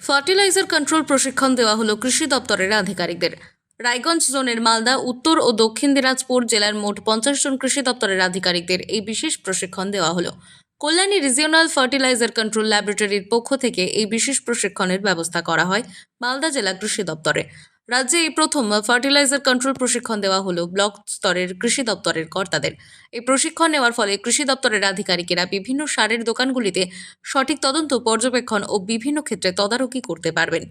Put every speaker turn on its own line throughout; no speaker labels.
Fertiliser control প্রশিক্ষণ দেওয়া হলো কৃষি দপ্তরের আধিকারিকদের। রায়গঞ্জ জোনের মালদা, উত্তর ও দক্ষিণ দিনাজপুর জেলার মোট পঞ্চাশ জন কৃষি দপ্তরের আধিকারিকদের এই বিশেষ প্রশিক্ষণ দেওয়া হলো। কল্যাণী রিজিওনাল ফার্টিলাইজার কন্ট্রোল ল্যাবরেটরির পক্ষ থেকে এই বিশেষ প্রশিক্ষণের ব্যবস্থা করা হয় মালদা জেলা কৃষি দপ্তরে। রাজ্যে এই প্রথম ফার্টিলাইজার কন্ট্রোল প্রশিক্ষণ দেওয়া হলো ব্লক স্তরের কৃষি দপ্তরের কর্তাদের। এই প্রশিক্ষণ নেওয়ার ফলে কৃষি দপ্তরের আধিকারিকেরা বিভিন্ন সারের দোকানগুলিতে সঠিক তদন্ত, পর্যবেক্ষণ ও বিভিন্ন ক্ষেত্রে তদারকি করতে পারবেন।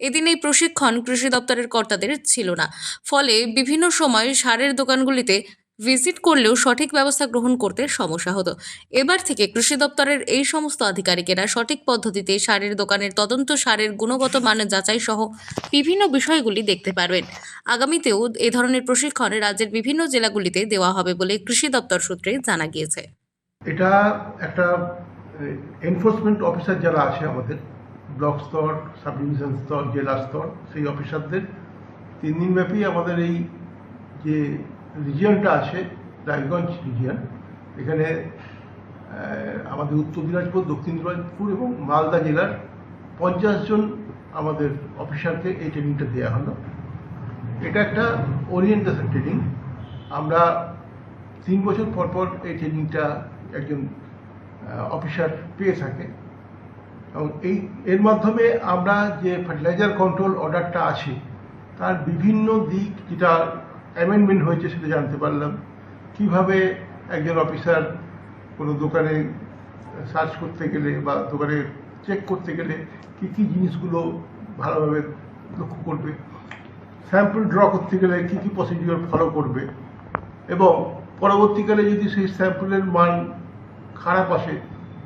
এদিন এই প্রশিক্ষণ কৃষি দপ্তরের কর্তাদের ছিল না। ফলে বিভিন্ন সময় সারের দোকানগুলিতে ভিজিট করলেও সঠিক ব্যবস্থা গ্রহণ করতে সমস্যা হতো। এবার থেকে কৃষি দপ্তরের এই সমস্ত আধিকারিকেরা সঠিক পদ্ধতিতে সারের দোকানের তদন্ত সারের গুণগত মান যাচাই সহ বিভিন্ন বিষয়গুলি দেখতে পারবেন। আগামীতেও এ ধরনের প্রশিক্ষণ রাজ্যের বিভিন্ন জেলাগুলিতে দেওয়া হবে বলে কৃষি দপ্তর সূত্রে জানা গিয়েছে।
এটা একটা এনফোর্সমেন্ট অফিসার যারা আছে আমাদের ব্লক স্তর সাব ডিভিশন স্তর, জেলা স্তর, সেই অফিসারদের তিন দিনব্যাপী আমাদের এই যে রিজিয়নটা আছে, রায়গঞ্জ রিজিয়ন। এখানে আমাদের উত্তর দিনাজপুর, দক্ষিণ দিনাজপুর এবং মালদা জেলার পঞ্চাশ জন আমাদের অফিসারকে এই ট্রেনিংটা দেওয়া হলো। এটা একটা ওরিয়েন্টেশন ট্রেনিং আমরা তিন বছর পর পর এই ট্রেনিংটা একজন অফিসার পেয়ে থাকে। এবং এই, এর মাধ্যমে আমরা যে ফার্টিলাইজার কন্ট্রোল অর্ডারটা আছে, তার বিভিন্ন দিক যেটা অ্যামেন্ডমেন্ট হয়েছে সেটা জানতে পারলাম। কীভাবে একজন অফিসার কোনো দোকানে সার্চ করতে গেলে বা দোকানে চেক করতে গেলে কী কী জিনিসগুলো ভালোভাবে লক্ষ্য করবে? স্যাম্পল ড্র করতে গেলে কী কী প্রসিডিওর ফলো করবে? এবং পরবর্তীকালে যদি সেই স্যাম্পলের মান খারাপ আসে,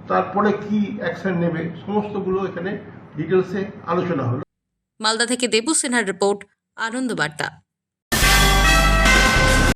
তারপরে কি অ্যাকশন নেবে? সমস্তগুলো এখানে ডিটেলসে আলোচনা হলো।
মালদা থেকে দেবু সিনহার রিপোর্ট আনন্দ বার্তা।